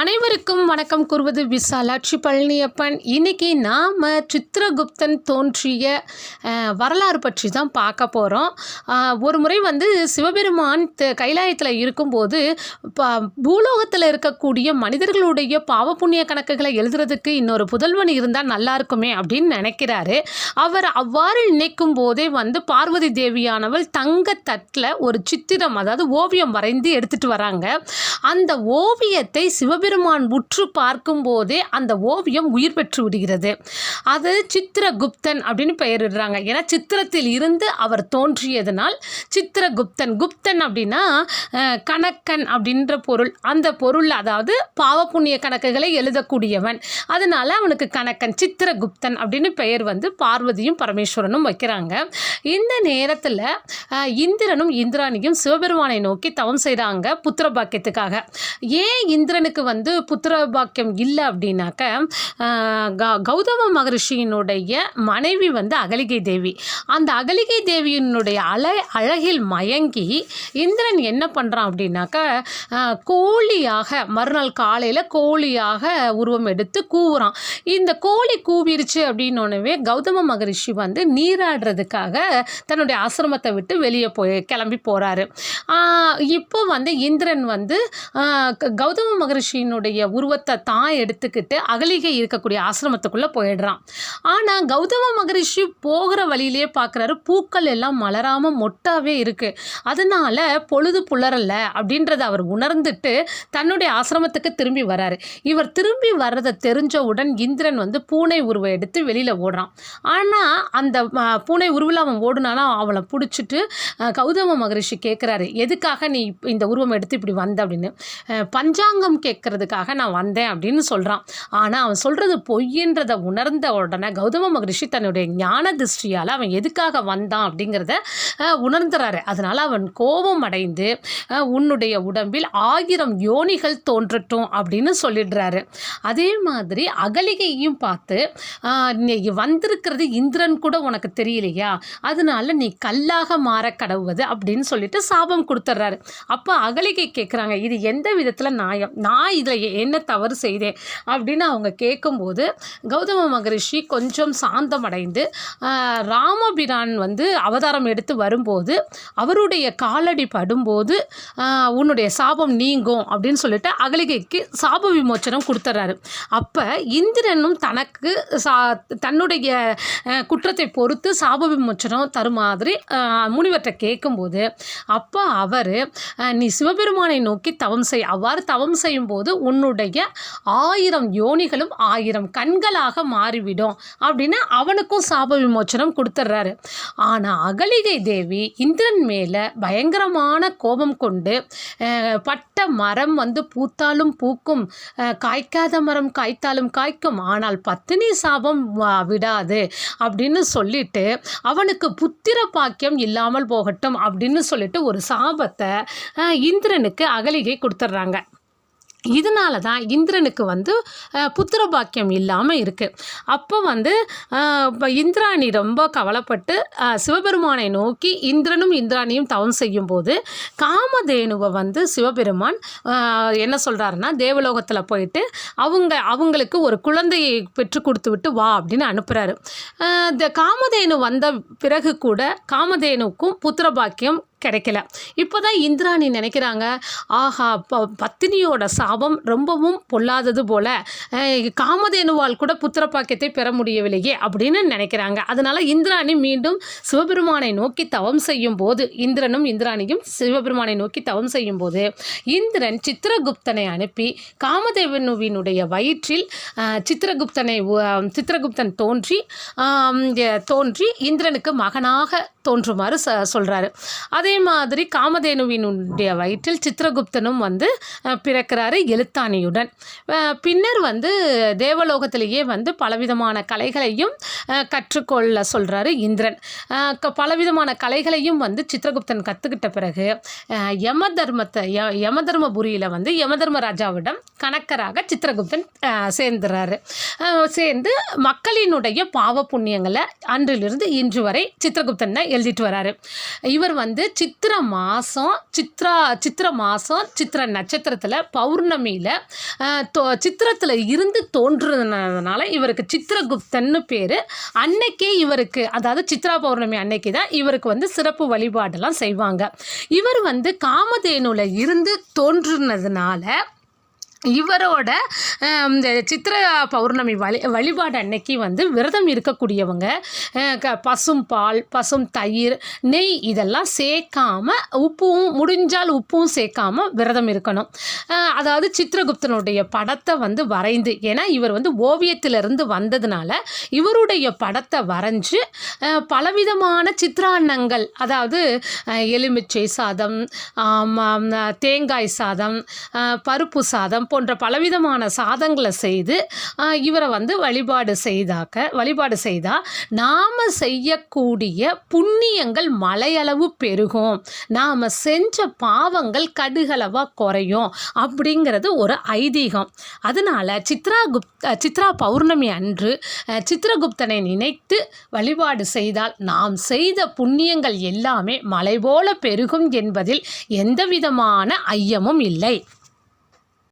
அனைவருக்கும் வணக்கம் கூறுவது விசாலாட்சி பழனியப்பன். இன்னைக்கு நாம் சித்திரகுப்தன் தோன்றிய வரலாறு பற்றி தான் பார்க்க போகிறோம் ஒரு முறை வந்து சிவபெருமான் த- கைலாயத்தில் இருக்கும்போது ப பூலோகத்தில் இருக்கக்கூடிய மனிதர்களுடைய பாவ புண்ணிய கணக்குகளை எழுதுறதுக்கு இன்னொரு புதல்வன் இருந்தால் நல்லா இருக்குமே அப்படின்னு நினைக்கிறாரு. அவர் அவ்வாறு நினைக்கும் போதே வந்து பார்வதி தேவியானவள் தங்க தட்டில் ஒரு சித்திரம் அதாவது ஓவியம் வரைந்து எடுத்துகிட்டு வராங்க. அந்த ஓவியத்தை சிவபெருமான் உற்று பார்க்கும் போதே அந்த ஓவியம் உயிர் பெற்று விடுகிறது. அது சித்திரகுப்தன் அப்படின்னு பெயரிடுறாங்க. ஏன்னா சித்திரத்தில் இருந்து அவர் தோன்றியதனால் சித்திரகுப்தன். குப்தன் அப்படின்னா கணக்கன் அப்படின்ற பொருள். அந்த பொருள் அதாவது பாவ புண்ணிய கணக்குகளை எழுதக்கூடியவன். அதனால அவனுக்கு கணக்கன் சித்திரகுப்தன் அப்படின்னு பெயர் வந்து பார்வதியும் பரமேஸ்வரனும் வைக்கிறாங்க. இந்த நேரத்தில் இந்திரனும் இந்திராணியும் சிவபெருமானை நோக்கி தவம் செய்கிறாங்க புத்திர பாக்கியத்துக்காக. ஏன் இந்திரனுக்கு வந்து புத்திர பாக்கியம் இல்லை அப்படின்னாக்க க- கௌதம மகரிஷியினுடைய மனைவி வந்து அகலிகை தேவி. அந்த அகலிகை தேவியினுடைய அழ அழகில் மயங்கி இந்திரன் என்ன பண்ணுறான் அப்படின்னாக்க கோழியாக மறுநாள் காலையில் கோழியாக உருவம் எடுத்து கூவுறான். இந்த கோழி கூவிருச்சு அப்படின்னோடனே கௌதம மகரிஷி வந்து நீராடுறதுக்காக தன்னுடைய ஆசிரமத்தை விட்டு வெளியே போய் கிளம்பி போகிறாரு இப்போ வந்து இந்திரன் வந்து கௌதம மகரிஷி மகரிஷியினுடைய உருவத்தை தான் எடுத்துக்கிட்டு அகலிகை இருக்கக்கூடிய ஆசிரமத்துக்குள்ளே போயிடுறான். ஆனால் கௌதம மகரிஷி போகிற வழியிலே பார்க்குறாரு பூக்கள் எல்லாம் மலராமல் மொட்டாவே இருக்குது அதனால் பொழுது புலரல அப்படின்றத அவர் உணர்ந்துட்டு தன்னுடைய ஆசிரமத்துக்கு திரும்பி வராரு. இவர் திரும்பி வர்றதை தெரிஞ்சவுடன் இந்திரன் வந்து பூனை உருவை எடுத்து வெளியில் ஓடுறான். ஆனால் அந்த பூனை உருவில் அவன் ஓடுனானா அவளை பிடிச்சிட்டு கௌதம மகரிஷி கேட்குறாரு எதுக்காக நீ இந்த உருவம் எடுத்து இப்படி வந்த? அப்படின்னு. பஞ்சாங்கம் கேட்க கேட்கறதுக்காக நான் வந்தேன் அப்படின்னு சொல்கிறான் ஆனால் அவன் சொல்கிறது பொய்ன்றதை உணர்ந்த உடனே கௌதம மகரிஷி தன்னுடைய ஞான திருஷ்டியால் அவன் எதுக்காக வந்தான் அப்படிங்கிறத உணர்ந்துறாரு. அதனால் அவன் கோபம் அடைந்து உன்னுடைய உடம்பில் ஆயிரம் யோனிகள் தோன்றட்டும் அப்படின்னு சொல்லிடுறாரு. அதே மாதிரி அகலிகையும் பார்த்து நீ வந்திருக்கிறது இந்திரன் கூட உனக்கு தெரியலையா? அதனால நீ கல்லாக மாற கடவுவது அப்படின்னு சொல்லிட்டு சாபம் கொடுத்துட்றாரு. அப்போ அகலிகை கேட்குறாங்க இது எந்த விதத்தில் நியாயம்? நான் இதில் என்ன தவறு செய்தேன்? அப்படின்னு அவங்க கேட்கும்போது கௌதம மகரிஷி கொஞ்சம் சாந்தமடைந்து ராமபிரான் வந்து அவதாரம் எடுத்து வரும்போது அவருடைய காலடி படும்போது உன்னுடைய சாபம் நீங்கும் அப்படின்னு சொல்லிட்டு அகலிகைக்கு சாப விமோச்சனம் கொடுத்துட்றாரு அப்போ இந்திரனும் தனக்கு சா தன்னுடைய குற்றத்தை பொறுத்து சாப விமோச்சனம் தரும் மாதிரி முனிவர்கிட்ட கேட்கும்போது அப்போ அவர் நீ சிவபெருமானை நோக்கி தவம் செய் அவ்வாறு தவம் செய்யும்போது உன்னுடைய ஆயிரம் யோனிகளும் ஆயிரம் கண்களாக மாறிவிடும் அப்படின்னு அவனுக்கும் சாப விமோச்சனம் கொடுத்துட்றாரு ஆனால் அகலிகை தேவி இந்திரன் மேலே பயங்கரமான கோபம் கொண்டு பட்ட மரம் வந்து பூத்தாலும் பூக்கும் காய்க்காத மரம் காய்த்தாலும் காய்க்கும் ஆனால் பத்தினி சாபம் விடாது அப்படின்னு சொல்லிட்டு அவனுக்கு புத்திர பாக்கியம் இல்லாமல் போகட்டும் அப்படின்னு சொல்லிட்டு ஒரு சாபத்தை இந்திரனுக்கு அகலிகை கொடுத்துட்றாங்க இதனால தான் இந்திரனுக்கு வந்து புத்திர பாக்கியம் இல்லாமல் இருக்குது அப்போ வந்து இந்திராணி ரொம்ப கவலைப்பட்டு சிவபெருமானை நோக்கி இந்திரனும் இந்திராணியும் தவம் செய்யும்போது காமதேனுவை வந்து சிவபெருமான் என்ன சொல்கிறாருன்னா தேவலோகத்தில் போயிட்டு அவங்க அவங்களுக்கு ஒரு குழந்தையை பெற்று கொடுத்து விட்டு வா அப்படின்னு அனுப்புகிறாரு இந்த காமதேனு வந்த பிறகு கூட காமதேனுக்கும் புத்திர பாக்கியம் கிடைக்கல. இப்போ தான் இந்திராணி நினைக்கிறாங்க ஆஹா ப பத்தினியோட சாபம் ரொம்பவும் பொல்லாதது போல காமதேனுவால் கூட புத்திர பாக்கியத்தை பெற முடியவில்லையே அப்படின்னு நினைக்கிறாங்க. அதனால் இந்திராணி மீண்டும் சிவபெருமானை நோக்கி தவம் செய்யும் போது இந்திரனும் இந்திராணியும் சிவபெருமானை நோக்கி தவம் செய்யும் போது இந்திரன் சித்திரகுப்தனை அனுப்பி காமதேவனுவினுடைய வயிற்றில் சித்திரகுப்தனை சித்திரகுப்தன் தோன்றி தோன்றி இந்திரனுக்கு மகனாக தோன்றுமாறு ச சொல்கிறாரு அதே மாதிரி காமதேனுவினுடைய வயிற்றில் சித்திரகுப்தனும் வந்து பிறக்கிறாரு எழுத்தாணியுடன். பின்னர் வந்து தேவலோகத்திலேயே வந்து பலவிதமான கலைகளையும் கற்றுக்கொள்ள சொல்கிறாரு இந்திரன். க- பலவிதமான கலைகளையும் வந்து சித்திரகுப்தன் கற்றுக்கிட்ட பிறகு யம தர்மத்தை ய யம தர்மபுரியில் வந்து யம தர்மராஜாவிடம் கணக்கராக சித்திரகுப்தன் சேர்ந்துறாரு. சேர்ந்து மக்களினுடைய பாவ புண்ணியங்களை அன்றிலிருந்து இன்று வரை சித்திரகுப்தன் தான் எழுதிட்டு வராரு. இவர் வந்து சித்திர மாதம் சித்ரா சித்திர மாதம் சித்திர நட்சத்திரத்தில் பௌர்ணமியில் சித்திரத்தில் இருந்து தோன்றுனதுனால இவருக்கு சித்திரகுப்தன்னு பேர். அன்னைக்கே இவருக்கு அதாவது சித்ரா பௌர்ணமி அன்னைக்கு தான் இவருக்கு வந்து சிறப்பு வழிபாடெல்லாம் செய்வாங்க. இவர் வந்து காமதேனுல இருந்து தோன்றுனதுனால இவரோட இந்த சித்திர பௌர்ணமி வழி வழிபாடு அன்னைக்கு வந்து விரதம் இருக்கக்கூடியவங்க க பசும் பால் பசும் தயிர் நெய் இதெல்லாம் சேர்க்காம உப்பும் முடிஞ்சால் உப்பும் சேர்க்காம விரதம் இருக்கணும். அதாவது சித்திரகுப்தனுடைய படத்தை வந்து வரைந்து ஏன்னா இவர் வந்து ஓவியத்திலிருந்து வந்ததுனால இவருடைய படத்தை வரைஞ்சு பலவிதமான சித்திராண்ணங்கள் அதாவது எலுமிச்சை சாதம் தேங்காய் சாதம் பருப்பு சாதம் போன்ற பலவிதமான சாதங்களை செய்து இவரை வந்து வழிபாடு செய்தாக்க வழிபாடு செய்தால் நாம் செய்யக்கூடிய புண்ணியங்கள் மலையளவு பெருகும். நாம் செஞ்ச பாவங்கள் கடுகளவாக குறையும் அப்படிங்கிறது ஒரு ஐதீகம். அதனால சித்ரா குப் சித்ரா பௌர்ணமி அன்று சித்ரகுப்தனை சித்திரகுப்தனை நினைத்து வழிபாடு செய்தால் நாம் செய்த புண்ணியங்கள் எல்லாமே மலை போல பெருகும் என்பதில் எந்தவிதமான ஐயமும் இல்லை.